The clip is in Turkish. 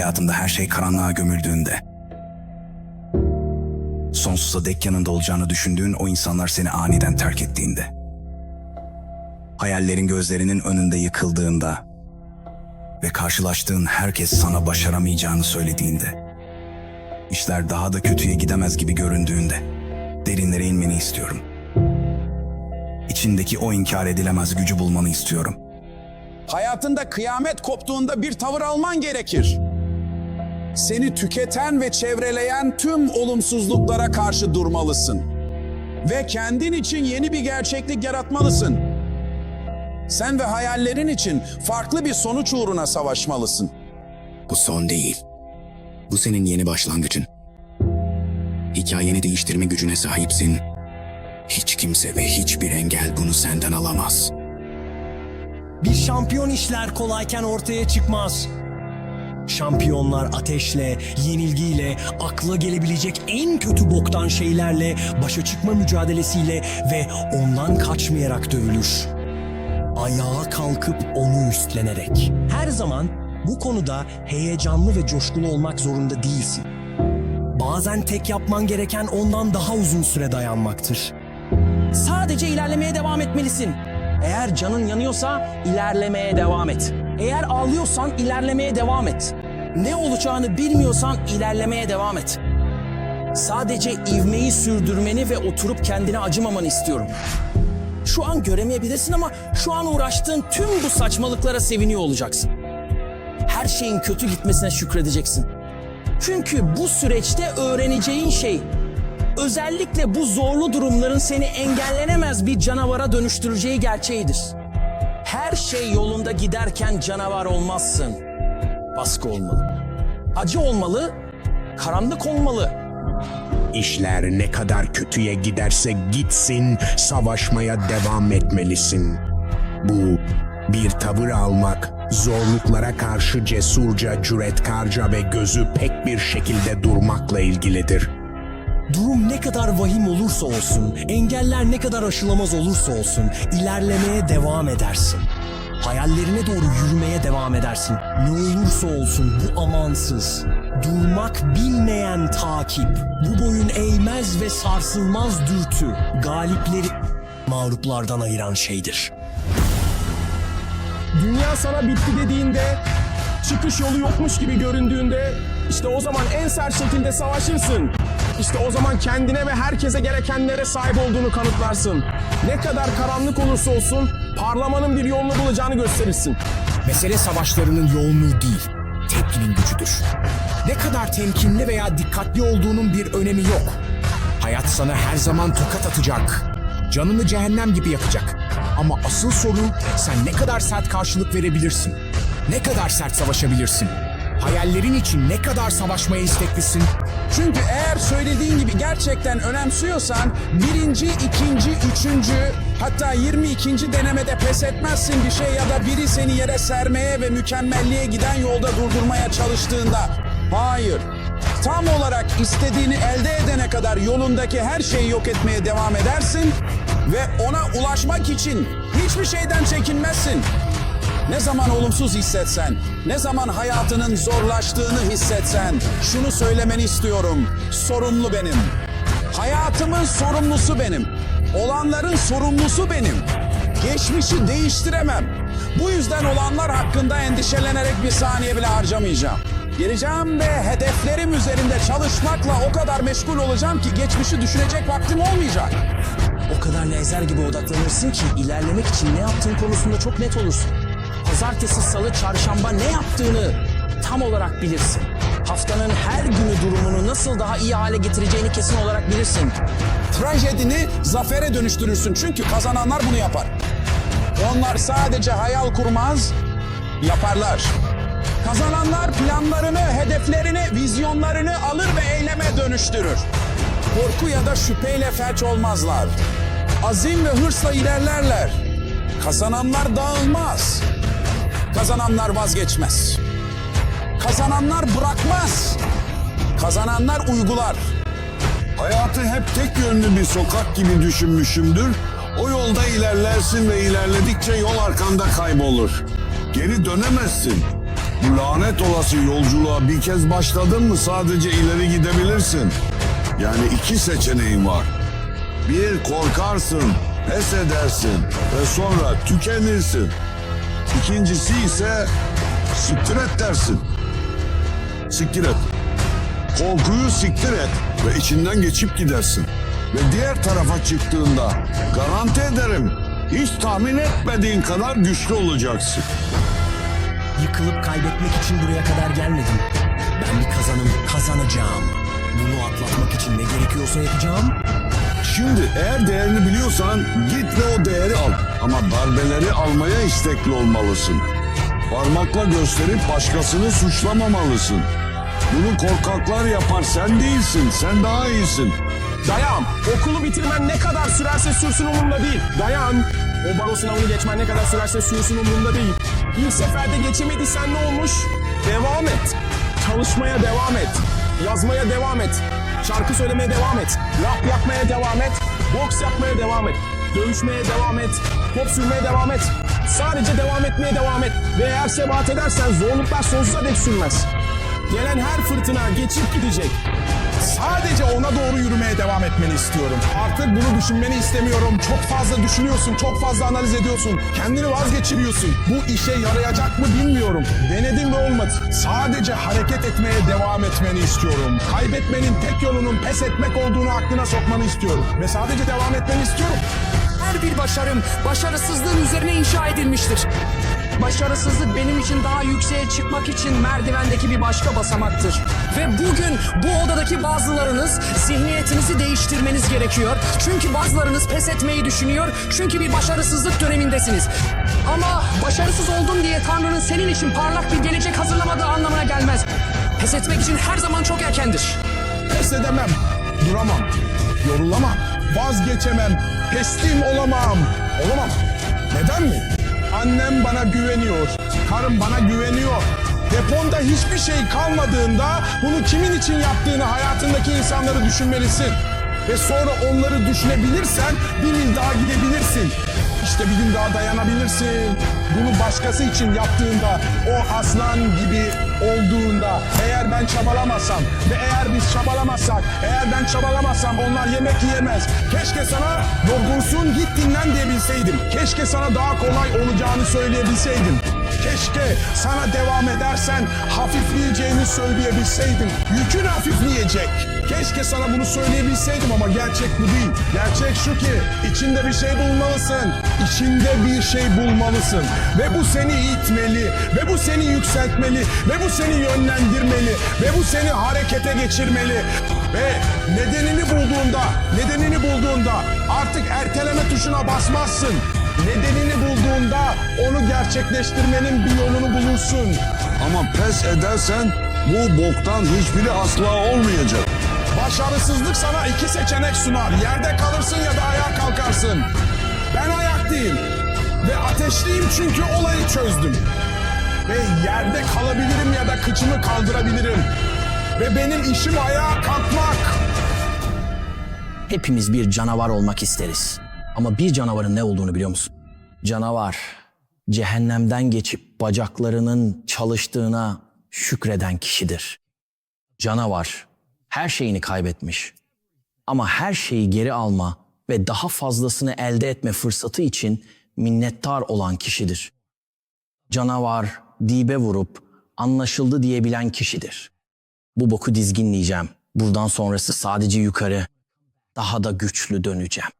hayatında her şey karanlığa gömüldüğünde, sonsuza dek yanında olacağını düşündüğün o insanlar seni aniden terk ettiğinde, hayallerin gözlerinin önünde yıkıldığında ve karşılaştığın herkes sana başaramayacağını söylediğinde, işler daha da kötüye gidemez gibi göründüğünde, derinlere inmeni istiyorum. İçindeki o inkar edilemez gücü bulmanı istiyorum. Hayatında kıyamet koptuğunda bir tavır alman gerekir. Seni tüketen ve çevreleyen tüm olumsuzluklara karşı durmalısın. Ve kendin için yeni bir gerçeklik yaratmalısın. Sen ve hayallerin için farklı bir sonuç uğruna savaşmalısın. Bu son değil. Bu senin yeni başlangıcın. Hikayeni değiştirme gücüne sahipsin. Hiç kimse ve hiçbir engel bunu senden alamaz. Bir şampiyon işler kolayken ortaya çıkmaz. Şampiyonlar ateşle, yenilgiyle, akla gelebilecek en kötü boktan şeylerle, başa çıkma mücadelesiyle ve ondan kaçmayarak dövülür. Ayağa kalkıp onu üstlenerek. Her zaman bu konuda heyecanlı ve coşkulu olmak zorunda değilsin. Bazen tek yapman gereken ondan daha uzun süre dayanmaktır. Sadece ilerlemeye devam etmelisin. Eğer canın yanıyorsa ilerlemeye devam et. Eğer ağlıyorsan ilerlemeye devam et. Ne olacağını bilmiyorsan ilerlemeye devam et. Sadece ivmeyi sürdürmeni ve oturup kendine acımamanı istiyorum. Şu an göremeyebilirsin ama şu an uğraştığın tüm bu saçmalıklara seviniyor olacaksın. Her şeyin kötü gitmesine şükredeceksin. Çünkü bu süreçte öğreneceğin şey özellikle bu zorlu durumların seni engellenemez bir canavara dönüştüreceği gerçeğidir. Her şey yolunda giderken canavar olmazsın. Baskı olmalı. Acı olmalı, karanlık olmalı. İşler ne kadar kötüye giderse gitsin, savaşmaya devam etmelisin. Bu bir tavır almak, zorluklara karşı cesurca, cüretkarca ve gözü pek bir şekilde durmakla ilgilidir. Durum ne kadar vahim olursa olsun, engeller ne kadar aşılamaz olursa olsun, ilerlemeye devam edersin. Hayallerine doğru yürümeye devam edersin. Ne olursa olsun bu amansız, durmak bilmeyen takip, bu boyun eğmez ve sarsılmaz dürtü, galipleri mağluplardan ayıran şeydir. Dünya sana bitti dediğinde, çıkış yolu yokmuş gibi göründüğünde işte o zaman en sert şekilde savaşırsın. İşte o zaman kendine ve herkese gerekenlere sahip olduğunu kanıtlarsın. Ne kadar karanlık olursa olsun parlamanın bir yolunu bulacağını gösterirsin. Mesele savaşlarının yoğunluğu değil, tepkinin gücüdür. Ne kadar temkinli veya dikkatli olduğunun bir önemi yok. Hayat sana her zaman tokat atacak. Canını cehennem gibi yakacak. Ama asıl soru sen ne kadar sert karşılık verebilirsin? Ne kadar sert savaşabilirsin? Hayallerin için ne kadar savaşmaya isteklisin? Çünkü eğer söylediğin gibi gerçekten önemsiyorsan birinci, ikinci, üçüncü hatta 22. denemede pes etmezsin bir şey ya da biri seni yere sermeye ve mükemmelliğe giden yolda durdurmaya çalıştığında. Hayır. Tam olarak istediğini elde edene kadar yolundaki her şeyi yok etmeye devam edersin ve ona ulaşmak için hiçbir şeyden çekinmezsin. Ne zaman olumsuz hissetsen, ne zaman hayatının zorlaştığını hissetsen, şunu söylemeni istiyorum. Sorumlu benim. Hayatımın sorumlusu benim. Olanların sorumlusu benim. Geçmişi değiştiremem. Bu yüzden olanlar hakkında endişelenerek bir saniye bile harcamayacağım. Geleceğim ve hedeflerim üzerinde çalışmakla o kadar meşgul olacağım ki geçmişi düşünecek vaktim olmayacak. O kadar lazer gibi odaklanırsın ki ilerlemek için ne yaptığın konusunda çok net olursun. Pazartesi, salı, çarşamba ne yaptığını tam olarak bilirsin. Haftanın her günü durumunu nasıl daha iyi hale getireceğini kesin olarak bilirsin. trajedini zafere dönüştürürsün. Çünkü kazananlar bunu yapar. Onlar sadece hayal kurmaz, yaparlar. Kazananlar planlarını, hedeflerini, vizyonlarını alır ve eyleme dönüştürür. Korku ya da şüpheyle felç olmazlar. Azim ve hırsla ilerlerler. Kazananlar dağılmaz. Kazananlar vazgeçmez. Kazananlar bırakmaz. Kazananlar uygular. Hayatı hep tek yönlü bir sokak gibi düşünmüşümdür. O yolda ilerlersin ve ilerledikçe yol arkanda kaybolur. Geri dönemezsin. Bu lanet olası yolculuğa bir kez başladın mı sadece ileri gidebilirsin. Yani iki seçeneğin var. Bir korkarsın, pes edersin ve sonra tükenirsin. İkincisi ise siktir et dersin. Siktir et. Korkuyu siktir et ve içinden geçip gidersin. Ve diğer tarafa çıktığında garanti ederim hiç tahmin etmediğin kadar güçlü olacaksın. Yıkılıp kaybetmek için buraya kadar gelmedim. Ben bir kazanım, kazanacağım. Bunu atlatmak için ne gerekiyorsa yapacağım. Şimdi eğer değerini biliyorsan git ve o değeri al. Ama darbeleri almaya istekli olmalısın. Parmakla gösterip başkasını suçlamamalısın. Bunu korkaklar yapar sen değilsin, sen daha iyisin. Dayan. Okulu bitirmen ne kadar sürerse sürsün umurumda değil. Dayan. O baro sınavını geçmen ne kadar sürerse sürsün umurumda değil. İlk seferde geçemediysen ne olmuş? Devam et. Çalışmaya devam et. Yazmaya devam et. Şarkı söylemeye devam et. Rap yapmaya devam et. Boks yapmaya devam et. Dövüşmeye devam et. Top sürmeye devam et. Sadece devam etmeye devam et. Ve eğer sebat edersen zorluklar sonsuza dek sürmez. Gelen her fırtına geçip gidecek. Sadece ona doğru yürümeye devam etmeni istiyorum. Artık bunu düşünmeni istemiyorum. Çok fazla düşünüyorsun, çok fazla analiz ediyorsun. Kendini vazgeçiriyorsun. Bu işe yarayacak mı bilmiyorum. Denedim ve olmadı. Sadece hareket etmeye devam etmeni istiyorum. Kaybetmenin tek yolunun pes etmek olduğunu aklına sokmanı istiyorum. Ve sadece devam etmeni istiyorum. Her bir başarım başarısızlığın üzerine inşa edilmiştir. Başarısızlık benim için daha yükseğe çıkmak için merdivendeki bir başka basamaktır. Ve bugün bu odadaki bazılarınız zihniyetinizi değiştirmeniz gerekiyor. Çünkü bazılarınız pes etmeyi düşünüyor. Çünkü bir başarısızlık dönemindesiniz. Ama başarısız oldun diye Tanrı'nın senin için parlak bir gelecek hazırlamadığı anlamına gelmez. Pes etmek için her zaman çok erkendir. Pes edemem, duramam, yorulamam, vazgeçemem, teslim olamam. Olamam. Neden mi? Annem bana güveniyor, karım bana güveniyor. Deponda hiçbir şey kalmadığında bunu kimin için yaptığını hayatındaki insanları düşünmelisin. Ve sonra onları düşünebilirsen bir yıl daha gidebilirsin. İşte bir gün daha dayanabilirsin. Bunu başkası için yaptığında, o aslan gibi olduğunda, eğer ben çabalamasam ve eğer biz çabalamazsak, eğer ben çabalamazsam onlar yemek yiyemez. Keşke sana yorgunsun git dinlen diyebilseydim. Keşke sana daha kolay olacağını söyleyebilseydim. Keşke sana devam edersen hafifleyeceğini söyleyebilseydim. Yükün hafifleyecek. Keşke sana bunu söyleyebilseydim ama gerçek bu değil. Gerçek şu ki içinde bir şey bulmalısın. İçinde bir şey bulmalısın. Ve bu seni itmeli. Ve bu seni yükseltmeli. Ve bu seni yönlendirmeli. Ve bu seni harekete geçirmeli. Ve nedenini bulduğunda, nedenini bulduğunda artık erteleme tuşuna basmazsın. Nedenini bulduğunda onu gerçekleştirmenin bir yolunu bulursun. Ama pes edersen bu boktan hiçbiri asla olmayacak. Başarısızlık sana iki seçenek sunar. Yerde kalırsın ya da ayağa kalkarsın. Ben ayaktayım. Ve ateşliyim çünkü olayı çözdüm. Ve yerde kalabilirim ya da kıçımı kaldırabilirim. Ve benim işim ayağa kalkmak. Hepimiz bir canavar olmak isteriz. Ama bir canavarın ne olduğunu biliyor musun? Canavar, cehennemden geçip bacaklarının çalıştığına şükreden kişidir. Canavar, her şeyini kaybetmiş. Ama her şeyi geri alma ve daha fazlasını elde etme fırsatı için minnettar olan kişidir. Canavar, dibe vurup anlaşıldı diyebilen kişidir. Bu boku dizginleyeceğim. Buradan sonrası sadece yukarı, daha da güçlü döneceğim.